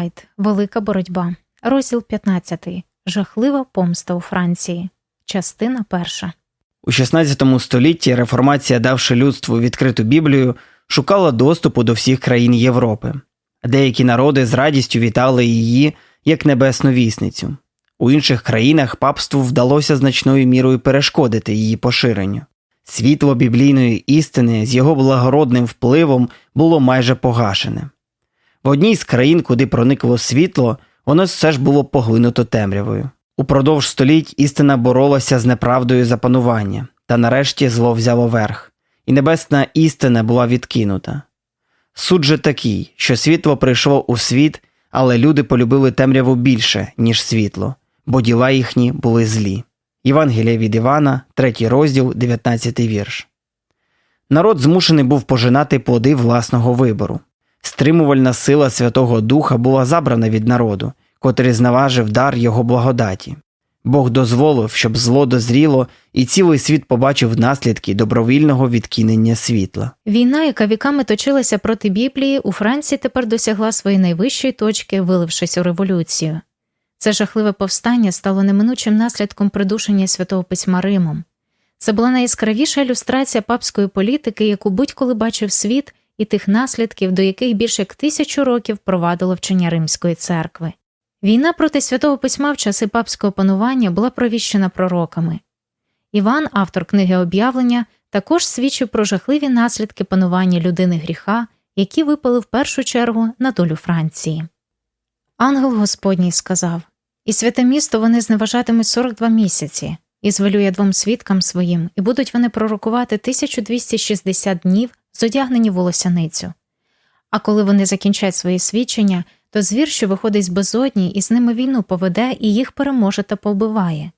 Вайт Велика боротьба. Розділ 15. Жахлива помста у Франції. Частина перша. У 16 столітті реформація, давши людству відкриту Біблію, шукала доступу до всіх країн Європи. Деякі народи з радістю вітали її як небесну вісницю. У інших країнах папству вдалося значною мірою перешкодити її поширенню. Світло біблійної істини з його благородним впливом було майже погашене. В одній з країн, куди проникло світло, воно все ж було поглинуто темрявою. Упродовж століть істина боролася з неправдою запанування, та нарешті зло взяло верх, і небесна істина була відкинута. Суд же такий, що світло прийшло у світ, але люди полюбили темряву більше, ніж світло, бо діла їхні були злі. Євангелія від Івана, 3 розділ, 19 вірш. Народ змушений був пожинати плоди власного вибору. Стримувальна сила Святого Духа була забрана від народу, котрий зневажив дар його благодаті. Бог дозволив, щоб зло дозріло, і цілий світ побачив наслідки добровільного відкинення світла. Війна, яка віками точилася проти Біблії, у Франції тепер досягла своєї найвищої точки, вилившись у революцію. Це жахливе повстання стало неминучим наслідком придушення святого письма Римом. Це була найяскравіша ілюстрація папської політики, яку будь-коли бачив світ, і тих наслідків, до яких більше як тисячу років провадило вчення Римської церкви. Війна проти святого письма в часи папського панування була провіщена пророками. Іван, автор книги об'явлення, також свідчив про жахливі наслідки панування людини гріха, які випали в першу чергу на долю Франції. Ангел Господній сказав І святе місто вони зневажатимуть 42 місяці, і звелює двом свідкам своїм, і будуть вони пророкувати 1260 днів, зодягнені в волосяницю. А коли вони закінчать свої свідчення, то звір, що виходить з безодні, і з ними війну поведе, і їх переможе та повбиває.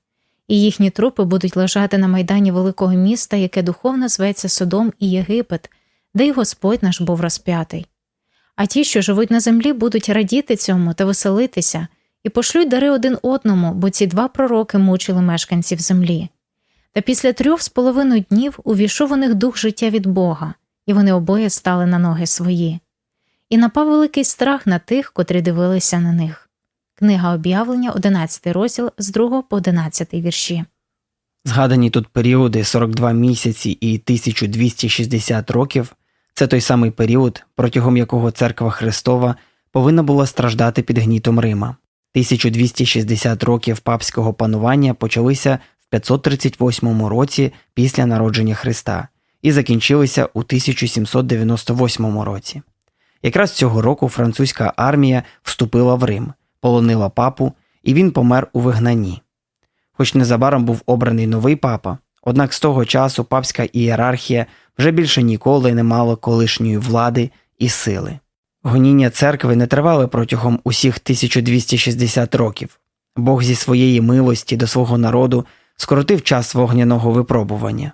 І їхні трупи будуть лежати на майдані великого міста, яке духовно зветься Содом і Єгипет, де й Господь наш був розп'ятий. А ті, що живуть на землі, будуть радіти цьому та веселитися, і пошлють дари один одному, бо ці два пророки мучили мешканців землі. Та після трьох з половиною днів увійшов у них дух життя від Бога, і вони обоє стали на ноги свої. І напав великий страх на тих, котрі дивилися на них. Книга об'явлення, 11 розділ з 2 по 11 вірші. Згадані тут періоди 42 місяці і 1260 років це той самий період, протягом якого церква Христова повинна була страждати під гнітом Рима. 1260 років папського панування почалися в 538 році після народження Христа і закінчилися у 1798 році. Якраз цього року французька армія вступила в Рим, полонила папу, і він помер у вигнанні. Хоч незабаром був обраний новий папа, однак з того часу папська ієрархія вже більше ніколи не мала колишньої влади і сили. Гоніння церкви не тривали протягом усіх 1260 років. Бог зі своєї милості до свого народу скоротив час вогняного випробування.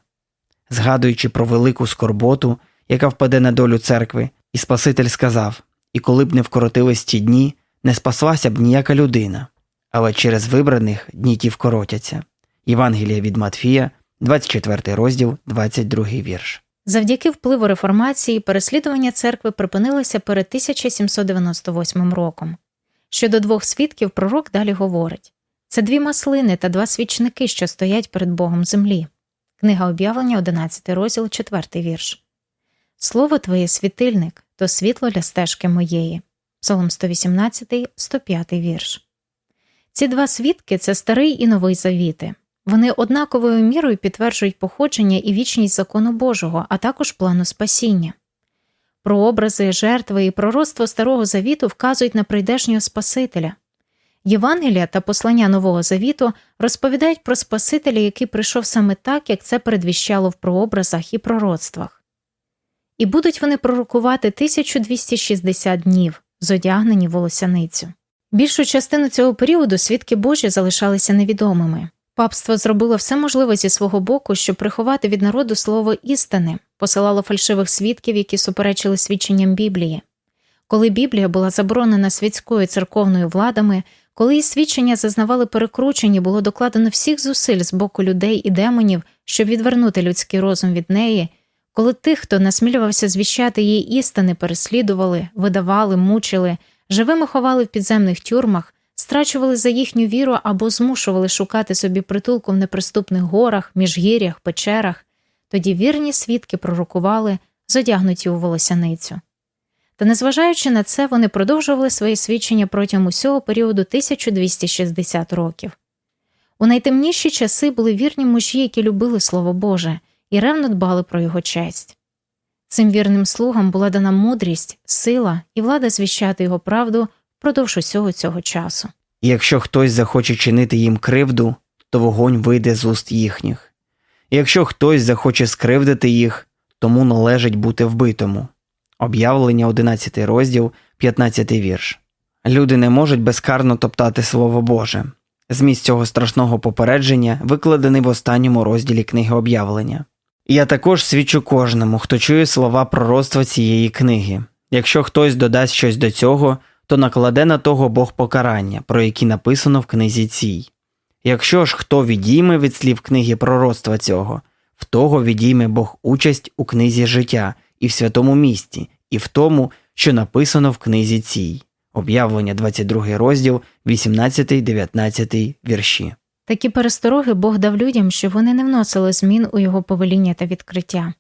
Згадуючи про велику скорботу, яка впаде на долю церкви, і Спаситель сказав І коли б не вкоротились ті дні, не спаслася б ніяка людина, але через вибраних дні ті вкоротяться. Євангелія від Матфія, 24 розділ, 22 вірш. Завдяки впливу реформації переслідування церкви припинилося перед 1798 роком. Щодо двох свідків, пророк далі говорить це дві маслини та два свічники, що стоять перед Богом землі. Книга об'явлення, 11 розділ, 4 вірш. Слово Твоє світильник то світло для стежки моєї. Псалом 118, 105 вірш. Ці два свідки це старий і новий завіти. Вони однаковою мірою підтверджують походження і вічність закону Божого, а також плану спасіння. Прообрази, жертви і пророцтво Старого Завіту вказують на прийдешнього Спасителя. Євангелія та послання Нового Завіту розповідають про Спасителя, який прийшов саме так, як це передвіщало в прообразах і пророцтвах. І будуть вони пророкувати 1260 днів, зодягнені волосяницю. Більшу частину цього періоду свідки Божі залишалися невідомими. Папство зробило все можливе зі свого боку, щоб приховати від народу слово істини, посилало фальшивих свідків, які суперечили свідченням Біблії. Коли Біблія була заборонена світською церковною владами, коли її свідчення зазнавали перекручені, було докладено всіх зусиль з боку людей і демонів, щоб відвернути людський розум від неї, коли тих, хто насмілювався звіщати її істини, переслідували, видавали, мучили, живими ховали в підземних тюрмах, страчували за їхню віру або змушували шукати собі притулку в неприступних горах, міжгір'ях, печерах, тоді вірні свідки пророкували, зодягнуті у волосяницю. Та незважаючи на це, вони продовжували своє свідчення протягом усього періоду 1260 років. У найтемніші часи були вірні мужі, які любили Слово Боже і ревно дбали про його честь. Цим вірним слугам була дана мудрість, сила і влада звіщати його правду впродовж усього цього часу. І якщо хтось захоче чинити їм кривду, то вогонь вийде з уст їхніх. І якщо хтось захоче скривдити їх, тому належить бути вбитому. Об'явлення 11 розділ, 15 вірш. Люди не можуть безкарно топтати Слово Боже. Зміст цього страшного попередження викладений в останньому розділі книги об'явлення. Я також свідчу кожному, хто чує слова пророцтва цієї книги. Якщо хтось додасть щось до цього, то накладе на того Бог покарання, про які написано в книзі цій. Якщо ж хто відійме від слів книги пророцтва цього, в того відійме Бог участь у книзі життя і в святому місті, і в тому, що написано в книзі цій. Об'явлення 22 розділ, 18-19 вірші. Такі перестороги Бог дав людям, щоб вони не вносили змін у його повеління та відкриття.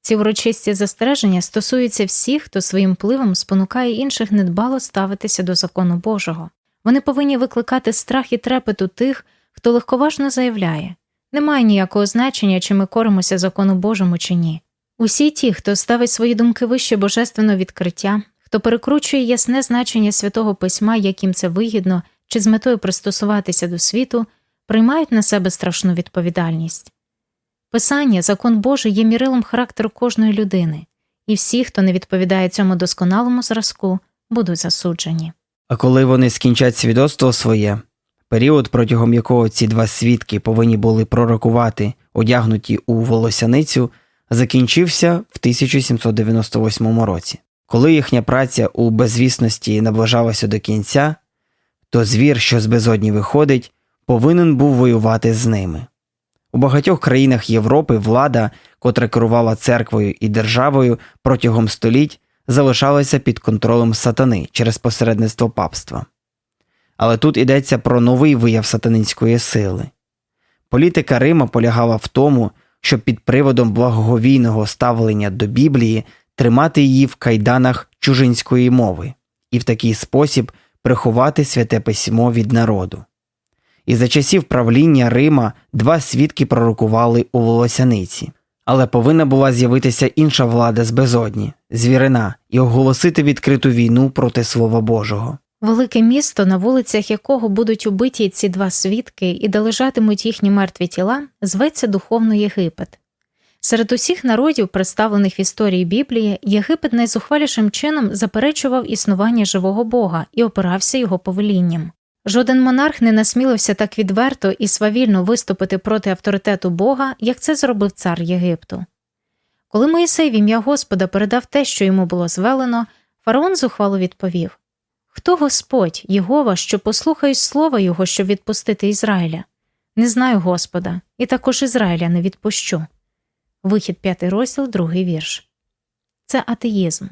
Ці урочисті застереження стосуються всіх, хто своїм впливом спонукає інших недбало ставитися до закону Божого. Вони повинні викликати страх і трепет у тих, хто легковажно заявляє немає ніякого значення, чи ми коримося закону Божому чи ні. Усі ті, хто ставить свої думки вище божественного відкриття, хто перекручує ясне значення святого письма, яким це вигідно, чи з метою пристосуватися до світу, приймають на себе страшну відповідальність. Писання, закон Божий є мірилом характеру кожної людини, і всі, хто не відповідає цьому досконалому зразку, будуть засуджені. А коли вони скінчать свідоцтво своє, період, протягом якого ці два свідки повинні були пророкувати, одягнуті у волосяницю, закінчився в 1798 році. Коли їхня праця у безвісності наближалася до кінця, то звір, що з безодні виходить, повинен був воювати з ними. У багатьох країнах Європи влада, котра керувала церквою і державою протягом століть, залишалася під контролем сатани через посередництво папства. Але тут йдеться про новий вияв сатанинської сили. Політика Рима полягала в тому, щоб під приводом благоговійного ставлення до Біблії тримати її в кайданах чужинської мови і в такий спосіб приховати святе письмо від народу. І за часів правління Рима два свідки пророкували у волосяниці. Але повинна була з'явитися інша влада з безодні, звірина, і оголосити відкриту війну проти Слова Божого. Велике місто, на вулицях якого будуть убиті ці два свідки і де лежатимуть їхні мертві тіла, зветься духовно Єгипет. Серед усіх народів, представлених в історії Біблії, Єгипет найзухвалішим чином заперечував існування живого Бога і опирався його повелінням. Жоден монарх не насмілився так відверто і свавільно виступити проти авторитету Бога, як це зробив цар Єгипту. Коли Моїсей в ім'я Господа передав те, що йому було звелено, фараон зухвало відповів Хто Господь, Єгова, що послухають слова Його, щоб відпустити Ізраїля? Не знаю Господа, і також Ізраїля не відпущу. Вихід п'ятий розділ, другий вірш. Це атеїзм.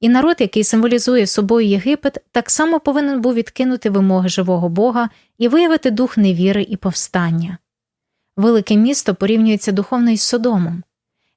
І народ, який символізує собою Єгипет, так само повинен був відкинути вимоги живого Бога і виявити дух невіри і повстання. Велике місто порівнюється духовно із Содомом.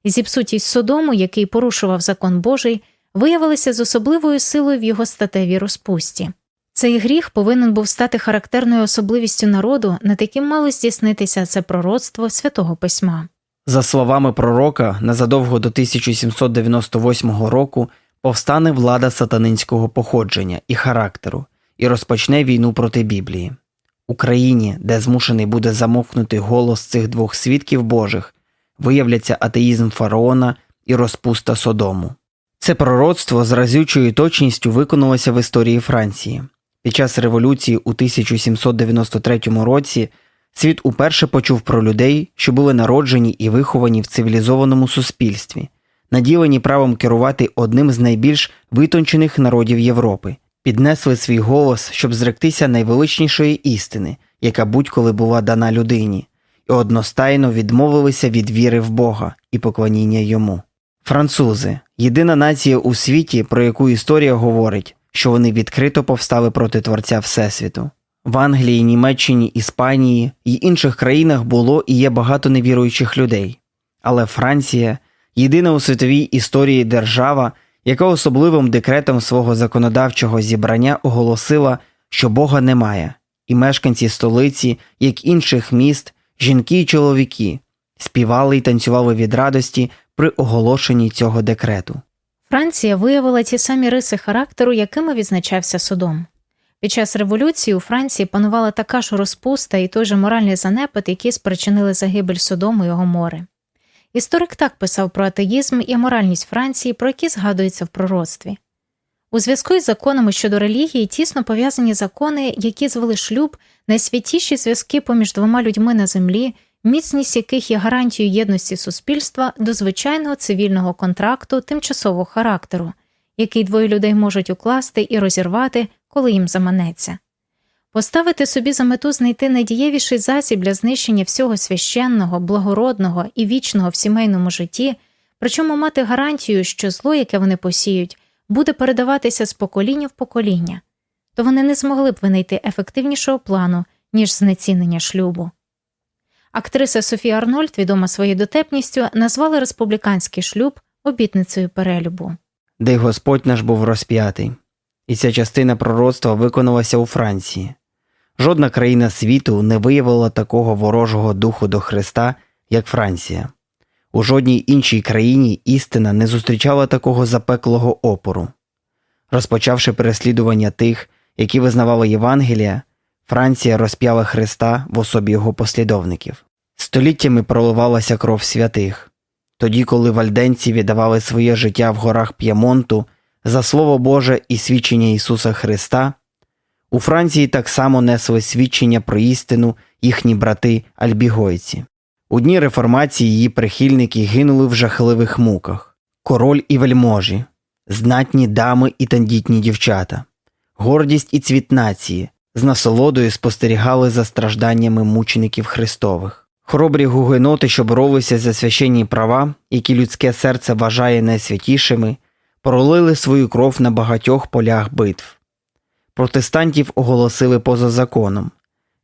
Зіпсутість Содому, який порушував закон Божий, виявилася з особливою силою в його статевій розпусті. Цей гріх повинен був стати характерною особливістю народу, над яким мало здійснитися це пророцтво святого письма. За словами пророка, незадовго до 1798 року повстане влада сатанинського походження і характеру і розпочне війну проти Біблії. Україні, де змушений буде замовкнути голос цих двох свідків Божих, виявляться атеїзм фараона і розпуста Содому. Це пророцтво з разючою точністю виконалося в історії Франції. Під час революції у 1793 році світ уперше почув про людей, що були народжені і виховані в цивілізованому суспільстві, наділені правом керувати одним з найбільш витончених народів Європи, піднесли свій голос, щоб зректися найвеличнішої істини, яка будь-коли була дана людині, і одностайно відмовилися від віри в Бога і поклоніння йому. Французи єдина нація у світі, про яку історія говорить, що вони відкрито повстали проти Творця Всесвіту. В Англії, Німеччині, Іспанії і інших країнах було і є багато невіруючих людей. Але Франція єдина у світовій історії держава, яка особливим декретом свого законодавчого зібрання оголосила, що Бога немає, і мешканці столиці, як інших міст, жінки й чоловіки, співали й танцювали від радості при оголошенні цього декрету. Франція виявила ті самі риси характеру, якими відзначався Содом. Під час революції у Франції панувала така ж розпуста і той же моральний занепад, які спричинили загибель Содому і Гомори. Історик так писав про атеїзм і аморальність Франції, про які згадується в пророцтві. У зв'язку із законами щодо релігії тісно пов'язані закони, які звели шлюб, найсвятіші зв'язки поміж двома людьми на землі, міцність яких є гарантією єдності суспільства до звичайного цивільного контракту тимчасового характеру, який двоє людей можуть укласти і розірвати, коли їм заманеться. Поставити собі за мету знайти найдієвіший засіб для знищення всього священного, благородного і вічного в сімейному житті, причому мати гарантію, що зло, яке вони посіють, буде передаватися з покоління в покоління, то вони не змогли б винайти ефективнішого плану, ніж знецінення шлюбу. Актриса Софія Арнольд, відома своєю дотепністю, назвала республіканський шлюб обітницею перелюбу. де Господь наш був розп'ятий. І ця частина пророцтва виконалася у Франції. Жодна країна світу не виявила такого ворожого духу до Христа, як Франція. У жодній іншій країні істина не зустрічала такого запеклого опору. Розпочавши переслідування тих, які визнавали Євангелія, Франція розп'яла Христа в особі його послідовників. Століттями проливалася кров святих. Тоді, коли вальденці віддавали своє життя в горах П'ємонту за Слово Боже і свідчення Ісуса Христа, у Франції так само несли свідчення про істину їхні брати альбігойці. У дні реформації її прихильники гинули в жахливих муках, король і вельможі, знатні дами і тендітні дівчата, гордість і цвіт нації з насолодою спостерігали за стражданнями мучеників Христових. Хоробрі гугеноти, що боролися за священні права, які людське серце вважає найсвятішими, пролили свою кров на багатьох полях битв. Протестантів оголосили поза законом,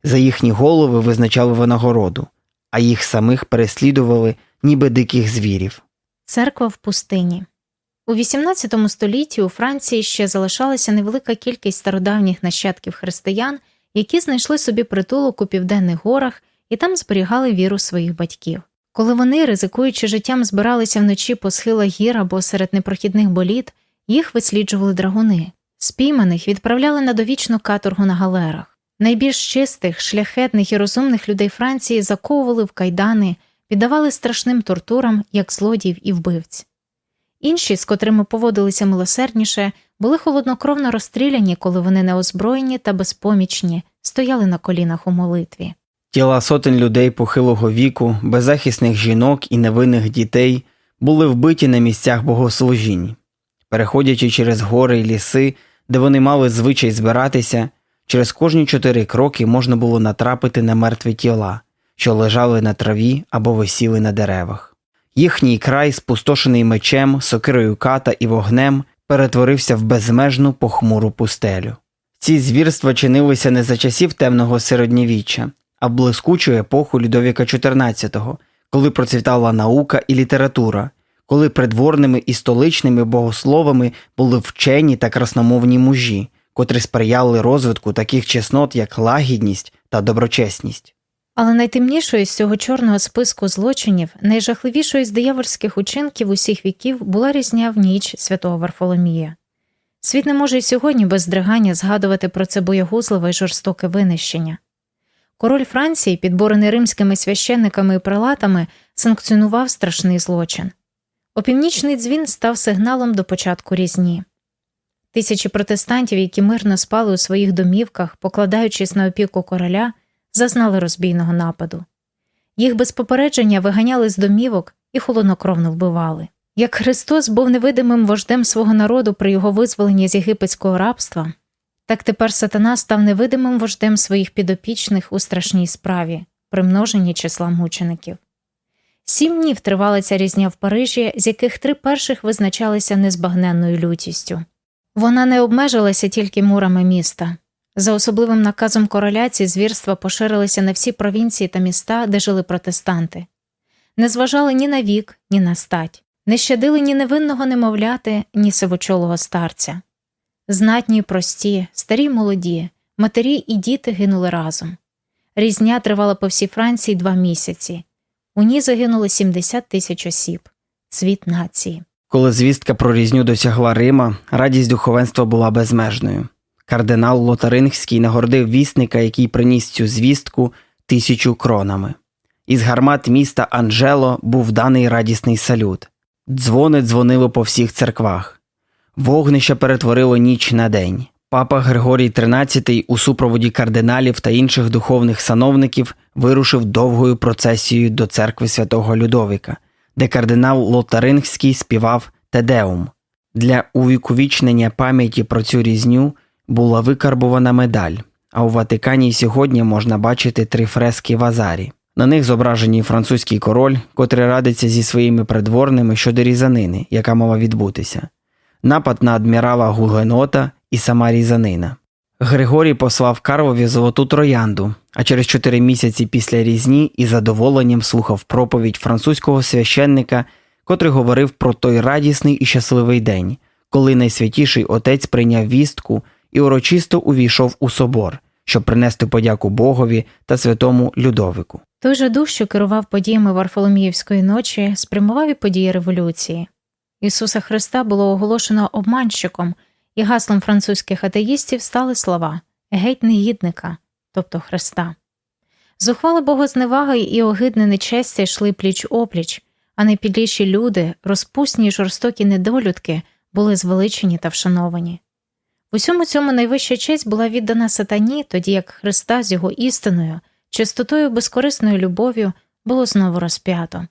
за їхні голови визначали винагороду, а їх самих переслідували, ніби диких звірів. Церква в пустині. У XVIII столітті у Франції ще залишалася невелика кількість стародавніх нащадків християн, які знайшли собі притулок у південних горах і там зберігали віру своїх батьків. Коли вони, ризикуючи життям, збиралися вночі по схилах гір або серед непрохідних боліт, їх висліджували драгуни. Спійманих відправляли на довічну каторгу на галерах. Найбільш чистих, шляхетних і розумних людей Франції заковували в кайдани, піддавали страшним тортурам, як злодіїв і вбивць. Інші, з котрими поводилися милосердніше, були холоднокровно розстріляні, коли вони неозброєні та безпомічні, стояли на колінах у молитві. Тіла сотень людей похилого віку, беззахисних жінок і невинних дітей були вбиті на місцях богослужінь. Переходячи через гори й ліси, де вони мали звичай збиратися, через кожні чотири кроки можна було натрапити на мертві тіла, що лежали на траві або висіли на деревах. Їхній край, спустошений мечем, сокирою ката і вогнем, перетворився в безмежну похмуру пустелю. Ці звірства чинилися не за часів темного середньовіччя, а блискучу епоху Людовіка XIV, коли процвітала наука і література, коли придворними і столичними богословами були вчені та красномовні мужі, котрі сприяли розвитку таких чеснот, як лагідність та доброчесність. Але найтемнішою з цього чорного списку злочинів, найжахливішою з диявольських учинків усіх віків була різня в ніч святого Варфоломія. Світ не може й сьогодні без здригання згадувати про це боєгузливе й жорстоке винищення. Король Франції, підборений римськими священниками і прилатами, санкціонував страшний злочин. Опівнічний дзвін став сигналом до початку різні. Тисячі протестантів, які мирно спали у своїх домівках, покладаючись на опіку короля, зазнали розбійного нападу. Їх без попередження виганяли з домівок і холоднокровно вбивали. Як Христос був невидимим вождем свого народу при його визволенні з єгипетського рабства, так тепер сатана став невидимим вождем своїх підопічних у страшній справі, примноженні числа мучеників. Сім днів тривала ця різня в Парижі, з яких три перших визначалися незбагненною лютістю. Вона не обмежилася тільки мурами міста. За особливим наказом короля ці звірства поширилися на всі провінції та міста, де жили протестанти. Не зважали ні на вік, ні на стать, не щадили ні невинного немовляти, ні сивочолого старця. Знатні й прості, старі й молоді, матері і діти гинули разом. Різня тривала по всій Франції два місяці. У ній загинуло 70 тисяч осіб. Цвіт нації. Коли звістка про різню досягла Рима, радість духовенства була безмежною. Кардинал Лотарингський нагордив вісника, який приніс цю звістку тисячу кронами. Із гармат міста Анжело був даний радісний салют. Дзвони дзвонили по всіх церквах. Вогнище перетворило ніч на день. Папа Григорій XIII у супроводі кардиналів та інших духовних сановників вирушив довгою процесією до церкви святого Людовика, де кардинал Лотарингський співав Тедеум. Для увіковічнення пам'яті про цю різню була викарбувана медаль, а у Ватикані сьогодні можна бачити три фрески Вазарі. На них зображені французький король, котрий радиться зі своїми придворними щодо різанини, яка мала відбутися, напад на адмірала Гугенота і сама різанина. Григорій послав Карлові золоту троянду, а через чотири місяці після різні із задоволенням слухав проповідь французького священника, котрий говорив про той радісний і щасливий день, коли найсвятіший отець прийняв вістку і урочисто увійшов у собор, щоб принести подяку Богові та святому Людовику. Той же дух, що керував подіями Варфоломіївської ночі, спрямував і події революції. Ісуса Христа було оголошено обманщиком, і гаслом французьких атеїстів стали слова геть негідника, тобто Христа. Зухвала богозневага і огидне нечестя йшли пліч опліч, а найпідліші люди, розпусні й жорстокі недолюдки, були звеличені та вшановані. В усьому цьому найвища честь була віддана сатані, тоді як Христа з його істиною, чистотою безкорисною любов'ю було знову розп'ято.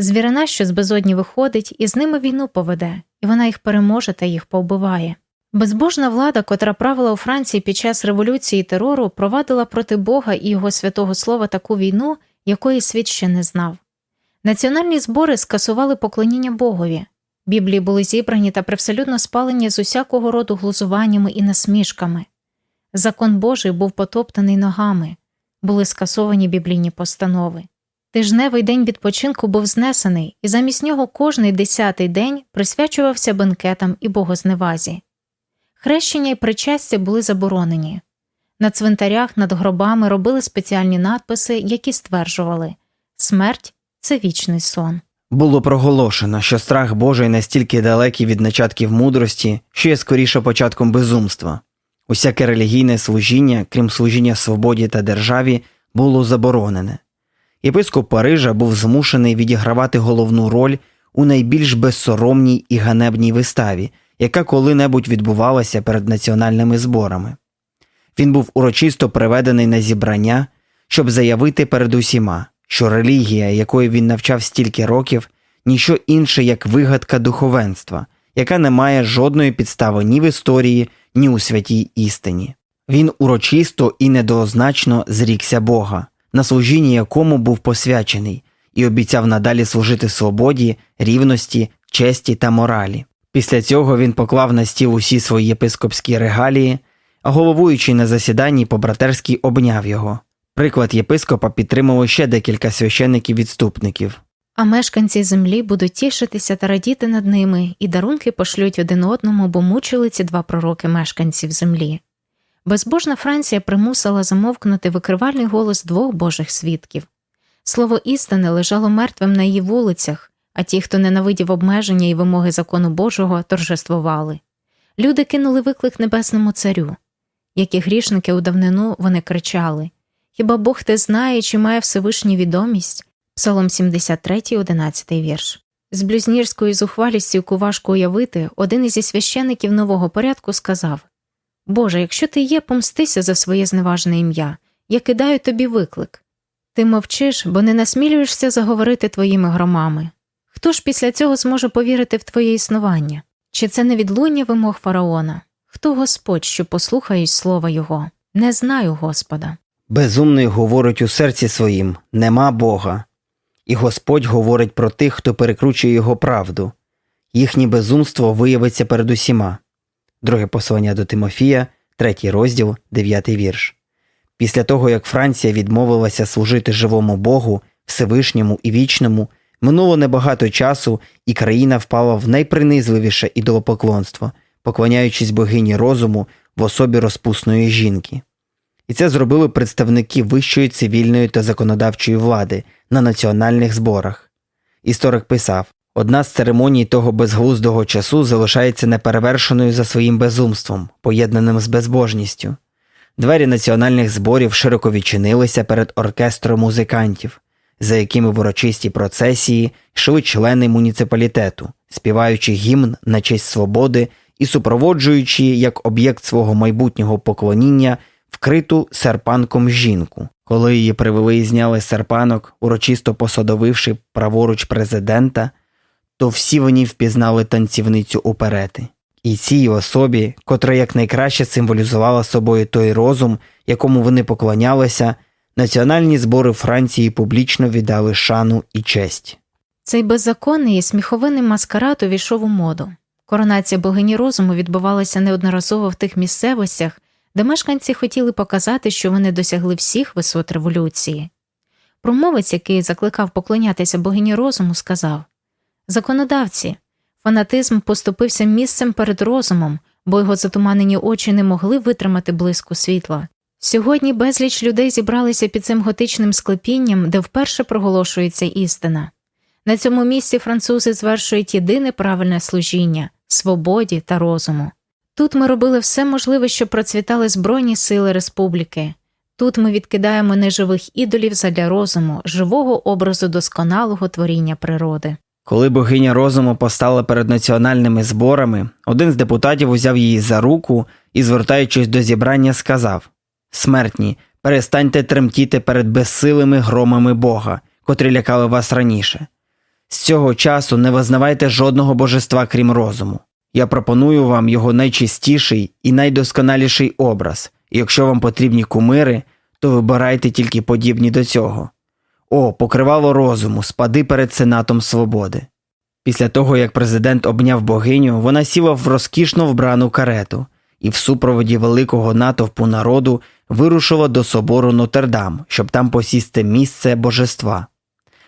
Звірина, що з безодні виходить, і з ними війну поведе, і вона їх переможе та їх повбиває. Безбожна влада, котра правила у Франції під час революції і терору, провадила проти Бога і його святого слова таку війну, якої світ ще не знав. Національні збори скасували поклоніння Богові. Біблії були зібрані та привселюдно спалені з усякого роду глузуваннями і насмішками. Закон Божий був потоптаний ногами, були скасовані біблійні постанови. Тижневий день відпочинку був знесений, і замість нього кожний десятий день присвячувався бенкетам і богозневазі. Хрещення і причастя були заборонені. На цвинтарях над гробами робили спеціальні надписи, які стверджували смерть це вічний сон. Було проголошено, що страх Божий настільки далекий від начатків мудрості, що є скоріше початком безумства. Усяке релігійне служіння, крім служіння свободі та державі, було заборонене. Єпископ Парижа був змушений відігравати головну роль у найбільш безсоромній і ганебній виставі, яка коли-небудь відбувалася перед національними зборами. Він був урочисто приведений на зібрання, щоб заявити перед усіма, що релігія, якої він навчав стільки років, ніщо інше, як вигадка духовенства, яка не має жодної підстави ні в історії, ні у святій істині. Він урочисто і недоозначно зрікся Бога, на служінні якому був посвячений, і обіцяв надалі служити свободі, рівності, честі та моралі. Після цього він поклав на стіл усі свої єпископські регалії, а головуючий на засіданні по-братерськи обняв його. Приклад єпископа підтримало ще декілька священиків-відступників. А мешканці землі будуть тішитися та радіти над ними, і дарунки пошлють один одному, бо мучили ці два пророки мешканців землі. Безбожна Франція примусила замовкнути викривальний голос двох божих свідків. Слово істини лежало мертвим на її вулицях, а ті, хто ненавидів обмеження і вимоги закону Божого, торжествували. Люди кинули виклик небесному царю. Як і грішники у давнину вони кричали Хіба Бог те знає, чи має Всевишній відомість? Псалом 73, 11 вірш. З блюзнірською зухвалістю, яку важко уявити, один із священиків нового порядку сказав Боже, якщо ти є, помстися за своє зневажне ім'я, я кидаю тобі виклик. Ти мовчиш, бо не насмілюєшся заговорити твоїми громами. Хто ж після цього зможе повірити в твоє існування? Чи це не відлуння вимог фараона? Хто Господь, що послухають слова Його? Не знаю Господа. Безумний говорить у серці своїм нема Бога. І Господь говорить про тих, хто перекручує його правду. Їхнє безумство виявиться перед усіма. Друге послання до Тимофія, третій розділ, дев'ятий вірш. Після того, як Франція відмовилася служити живому Богу, Всевишньому і вічному, минуло небагато часу, і країна впала в найпринизливіше ідолопоклонство, поклоняючись богині розуму в особі розпусної жінки. І це зробили представники вищої цивільної та законодавчої влади на національних зборах. Історик писав: одна з церемоній того безглуздого часу залишається неперевершеною за своїм безумством, поєднаним з безбожністю. Двері національних зборів широко відчинилися перед оркестром музикантів, за якими в урочистій процесії йшли члени муніципалітету, співаючи гімн на честь свободи і супроводжуючи як об'єкт свого майбутнього поклоніння вкриту серпанком жінку. Коли її привели і зняли серпанок, урочисто посадовивши праворуч президента, то всі вони впізнали танцівницю оперети. І цій особі, котра якнайкраще символізувала собою той розум, якому вони поклонялися, національні збори Франції публічно віддали шану і честь. Цей беззаконний і сміховинний маскарад увійшов у моду. Коронація богині розуму відбувалася неодноразово в тих місцевостях, де мешканці хотіли показати, що вони досягли всіх висот революції. Промовець, який закликав поклонятися богині розуму, сказав Законодавці, фанатизм поступився місцем перед розумом, бо його затуманені очі не могли витримати блиску світла. Сьогодні безліч людей зібралися під цим готичним склепінням, де вперше проголошується істина. На цьому місці французи звершують єдине правильне служіння свободі та розуму. Тут ми робили все можливе, щоб процвітали Збройні сили республіки. Тут ми відкидаємо неживих ідолів задля розуму, живого образу досконалого творіння природи. Коли богиня розуму постала перед національними зборами, один з депутатів узяв її за руку і, звертаючись до зібрання, сказав Смертні, перестаньте тремтіти перед безсилими громами Бога, котрі лякали вас раніше. З цього часу не визнавайте жодного божества, крім розуму. Я пропоную вам його найчистіший і найдосконаліший образ, і якщо вам потрібні кумири, то вибирайте тільки подібні до цього. О, покривало розуму, спади перед Сенатом Свободи. Після того, як президент обняв богиню, вона сіла в розкішно вбрану карету і в супроводі великого натовпу народу вирушила до собору Нотр-Дам, щоб там посісти місце божества.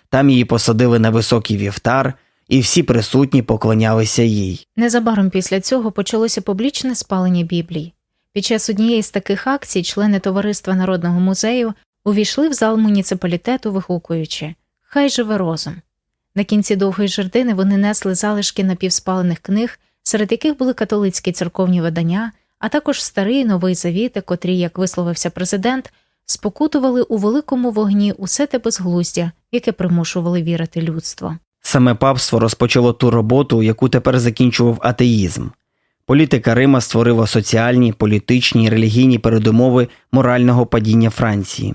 Там її посадили на високий вівтар, і всі присутні поклонялися їй. Незабаром після цього почалося публічне спалення Біблії. Під час однієї з таких акцій члени Товариства Народного музею увійшли в зал муніципалітету, вигукуючи Хай живе розум. На кінці довгої жердини вони несли залишки напівспалених книг, серед яких були католицькі церковні видання, а також старий новий завіти, котрі, як висловився президент, спокутували у великому вогні усе те безглуздя, яке примушували вірити людство. Саме папство розпочало ту роботу, яку тепер закінчував атеїзм. Політика Рима створила соціальні, політичні і релігійні передумови морального падіння Франції.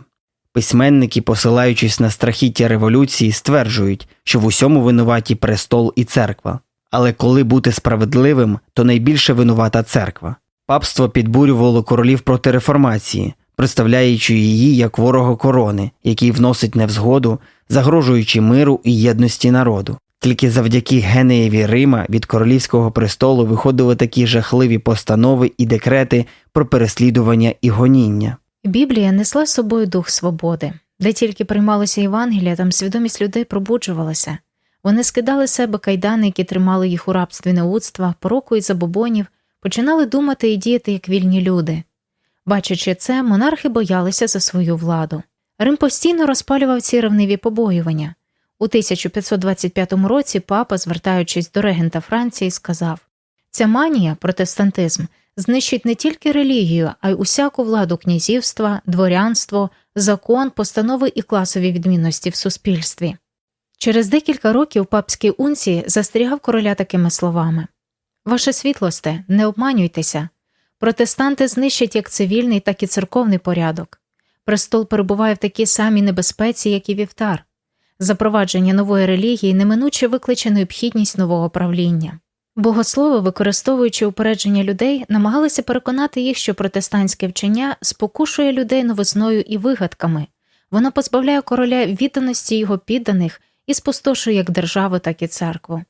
Письменники, посилаючись на страхіття революції, стверджують, що в усьому винуваті престол і церква. Але коли бути справедливим, то найбільше винувата церква. Папство підбурювало королів проти реформації, представляючи її як ворога корони, який вносить невзгоду, загрожуючи миру і єдності народу. Тільки завдяки Генеєві Рима від королівського престолу виходили такі жахливі постанови і декрети про переслідування і гоніння. Біблія несла з собою дух свободи, де тільки приймалося Євангелія, там свідомість людей пробуджувалася. Вони скидали з себе кайдани, які тримали їх у рабстві неудства, пороку і забобонів, починали думати і діяти як вільні люди. Бачачи це, монархи боялися за свою владу. Рим постійно розпалював ці ревниві побоювання. У 1525 році папа, звертаючись до регента Франції, сказав Ця манія, протестантизм, знищить не тільки релігію, а й усяку владу князівства, дворянство, закон, постанови і класові відмінності в суспільстві. Через декілька років папський унцій застерігав короля такими словами Ваше світлосте, не обманюйтеся. Протестанти знищать як цивільний, так і церковний порядок. Престол перебуває в такій самій небезпеці, як і вівтар. Запровадження нової релігії неминуче викличе необхідність нового правління. Богослови, використовуючи упередження людей, намагалися переконати їх, що протестантське вчення спокушує людей новизною і вигадками, воно позбавляє короля відданості його підданих і спустошує як державу, так і церкву.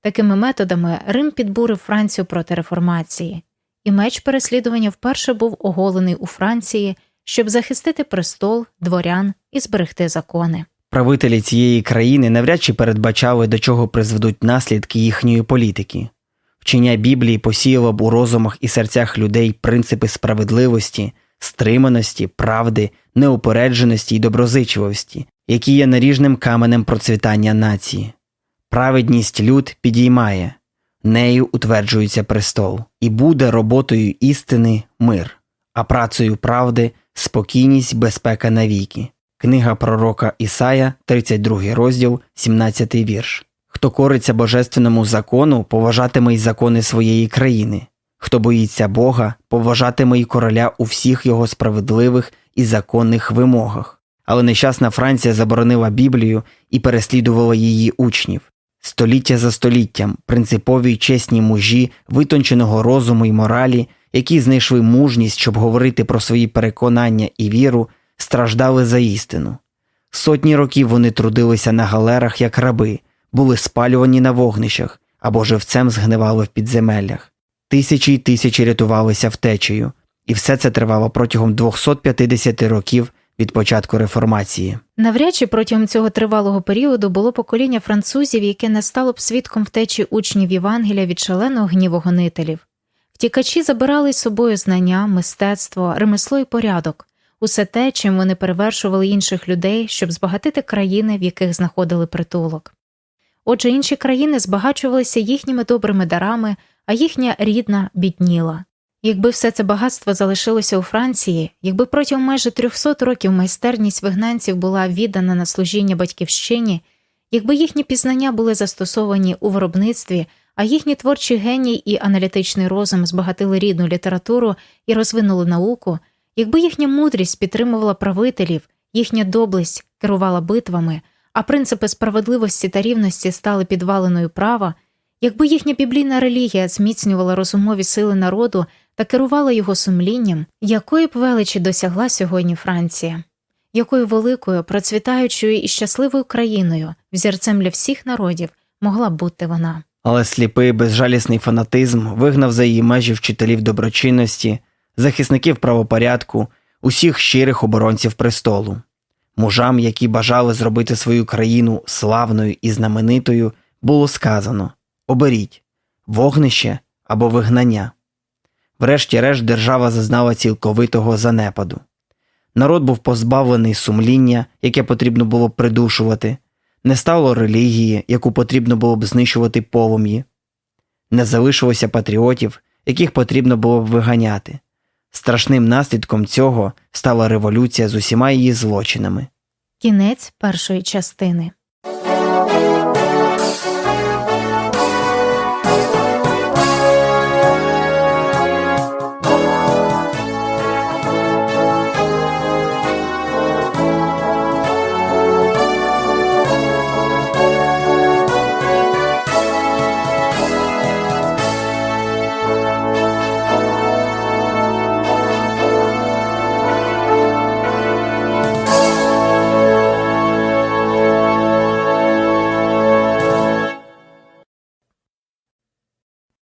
Такими методами Рим підбурив Францію проти реформації. і меч переслідування вперше був оголений у Франції, щоб захистити престол, дворян і зберегти закони. Правителі цієї країни навряд чи передбачали, до чого призведуть наслідки їхньої політики. Вчення Біблії посіяло б у розумах і серцях людей принципи справедливості, стриманості, правди, неупередженості і доброзичливості, які є наріжним каменем процвітання нації. Праведність люд підіймає, нею утверджується престол, і буде роботою істини мир, а працею правди спокійність, безпека навіки. Книга пророка Ісая, 32 розділ, 17 вірш. Хто кориться божественному закону, поважатиме й закони своєї країни. Хто боїться Бога, поважатиме й короля у всіх його справедливих і законних вимогах. Але нещасна Франція заборонила Біблію і переслідувала її учнів. Століття за століттям принципові й чесні мужі витонченого розуму й моралі, які знайшли мужність, щоб говорити про свої переконання і віру, страждали за істину. Сотні років вони трудилися на галерах як раби, були спалювані на вогнищах або живцем згнивали в підземеллях. Тисячі й тисячі рятувалися втечею, і все це тривало протягом 250 років від початку реформації. Навряд чи протягом цього тривалого періоду було покоління французів, яке не стало б свідком втечі учнів Євангелія від шаленого гніву гонителів. Втікачі забирали з собою знання, мистецтво, ремесло і порядок, усе те, чим вони перевершували інших людей, щоб збагатити країни, в яких знаходили притулок. Отже, інші країни збагачувалися їхніми добрими дарами, а їхня рідна бідніла. Якби все це багатство залишилося у Франції, якби протягом майже 300 років майстерність вигнанців була віддана на служіння батьківщині, якби їхні пізнання були застосовані у виробництві, а їхній творчий геній і аналітичний розум збагатили рідну літературу і розвинули науку, якби їхня мудрість підтримувала правителів, їхня доблесть керувала битвами, а принципи справедливості та рівності стали підваленою права, якби їхня біблійна релігія зміцнювала розумові сили народу та керувала його сумлінням, якої б величі досягла сьогодні Франція, якою великою, процвітаючою і щасливою країною, взірцем для всіх народів, могла б бути вона. Але сліпий безжалісний фанатизм вигнав за її межі вчителів доброчинності, захисників правопорядку, усіх щирих оборонців престолу. Мужам, які бажали зробити свою країну славною і знаменитою, було сказано оберіть вогнище або вигнання. Врешті-решт держава зазнала цілковитого занепаду. Народ був позбавлений сумління, яке потрібно було придушувати, не стало релігії, яку потрібно було б знищувати полум'ї, не залишилося патріотів, яких потрібно було б виганяти. Страшним наслідком цього стала революція з усіма її злочинами. Кінець першої частини.